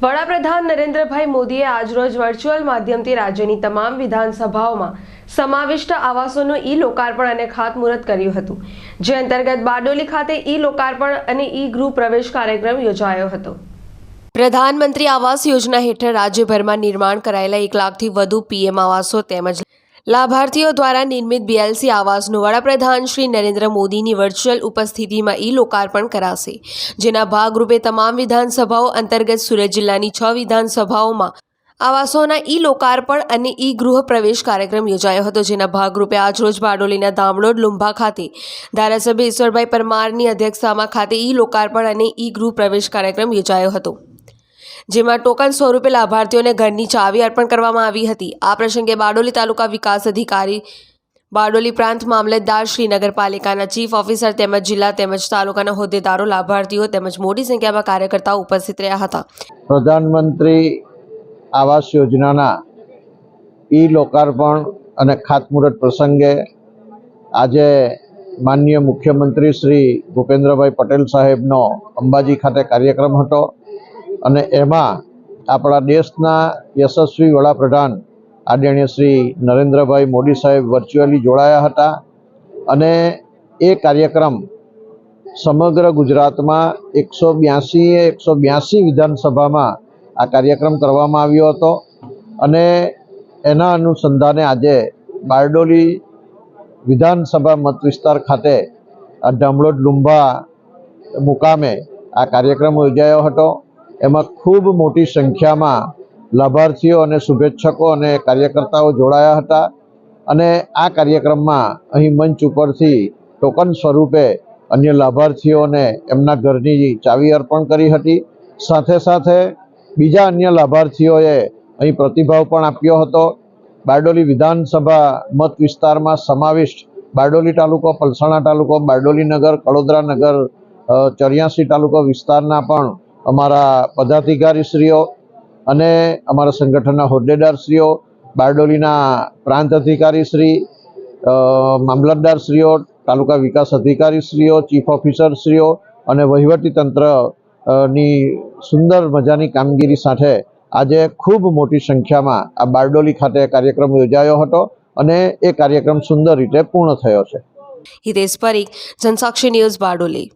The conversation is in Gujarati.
નરેન્દ્રભાઈ મોદીએ આજરોજ વર્ચ્યુઅલ માધ્યમથી રાજ્યની તમામ વિધાનસભાઓમાં સમાવિષ્ટ આવાસોનું ઈ લોકાર્પણ અને ખાતમુહૂર્ત કર્યું હતું, જે અંતર્ગત બારડોલી ખાતે ઈ લોકાર્પણ અને ઈ ગૃહ પ્રવેશ કાર્યક્રમ યોજાયો હતો. પ્રધાનમંત્રી આવાસ યોજના હેઠળ રાજ્યભરમાં નિર્માણ કરાયેલા એક લાખથી વધુ પીએમ આવાસો તેમજ લાભાર્થીઓ દ્વારા નિર્મિત બીએલસી આવાસનું વડાપ્રધાન શ્રી નરેન્દ્ર મોદીની વર્ચ્યુઅલ ઉપસ્થિતિમાં ઈ લોકાર્પણ કરાશે, જેના ભાગરૂપે તમામ વિધાનસભાઓ અંતર્ગત સુરત જિલ્લાની છ વિધાનસભાઓમાં આવાસોના ઈ લોકાર્પણ અને ઈ ગૃહ પ્રવેશ કાર્યક્રમ યોજાયો હતો, જેના ભાગરૂપે આજરોજ બારડોલીના દામડોડ લુંભા ખાતે ધારાસભ્ય ઈશ્વરભાઈ પરમારની અધ્યક્ષતામાં ખાતે ઈ લોકાર્પણ અને ઈ ગૃહ પ્રવેશ કાર્યક્રમ યોજાયો હતો. જેમાં ટોકન સ્વરૂપે લાભાર્થીઓને ઘરની ચાવી અર્પણ કરવામાં આવી હતી. આ પ્રસંગે બારડોલી તાલુકા વિકાસ અધિકારી, બારડોલી પ્રાંત મામલતદાર શ્રી નગરપાલિકાના ચીફ ઓફિસર તેમજ જિલ્લા તેમજ તાલુકાના હોદ્દેદારો, લાભાર્થીઓ તેમજ મોટી સંખ્યામાં કાર્યકર્તાઓ ઉપસ્થિત રહ્યા હતા. પ્રધાનમંત્રી આવાસ યોજનાના ઈ લોકાર્પણ અને ખાતમુહૂર્ત પ્રસંગે આજે માનનીય મુખ્યમંત્રી શ્રી ભૂપેન્દ્રભાઈ પટેલ સાહેબનો અંબાજી ખાતે કાર્યક્રમ હતો. અને એમાં આપણા દેશના યશસ્વી વડાપ્રધાન આદરણીય શ્રી નરેન્દ્રભાઈ મોદી સાહેબ વર્ચ્યુઅલી જોડાયા હતા અને એ કાર્યક્રમ સમગ્ર ગુજરાતમાં એકસો બ્યાસીએ એકસો બ્યાસી વિધાનસભામાં આ કાર્યક્રમ કરવામાં આવ્યો હતો અને એના અનુસંધાને આજે બારડોલી વિધાનસભા મત વિસ્તાર ખાતે આ ધામડોદ લુંભા મુકામે આ કાર્યક્રમ યોજાયો હતો. એમાં ખૂબ મોટી સંખ્યામાં લાભાર્થીઓ અને શુભેચ્છકો અને કાર્યકર્તાઓ જોડાયા હતા. અને આ કાર્યક્રમમાં અહીં મંચ ઉપરથી ટોકન સ્વરૂપે અન્ય લાભાર્થીઓને એમના ઘરની ચાવી અર્પણ કરી હતી. સાથે સાથે બીજા અન્ય લાભાર્થીઓએ અહીં પ્રતિભાવ પણ આપ્યો હતો. બારડોલી વિધાનસભા મત વિસ્તારમાં સમાવિષ્ટ બારડોલી તાલુકો, પલસાણા તાલુકો, બારડોલી નગર, કડોદરા નગર ચોર્યાસી તાલુકો વિસ્તારના પણ અમારા પદાધિકારીશ્રીઓ અને અમારા સંગઠનના હોદ્દેદારશ્રીઓ, બારડોલીના પ્રાંત અધિકારીશ્રી મામલતદારશ્રીઓ, તાલુકા વિકાસ અધિકારીશ્રીઓ, ચીફ ઓફિસરશ્રીઓ અને વહીવટી તંત્ર સુંદર મજાની કામગીરી સાથે આજે ખૂબ મોટી સંખ્યામાં આ બારડોલી ખાતે કાર્યક્રમ યોજાયો હતો અને એ કાર્યક્રમ સુંદર રીતે પૂર્ણ થયો છે. હિતેશ પરીખ, જનસાક્ષી ન્યૂઝ બારડોલી.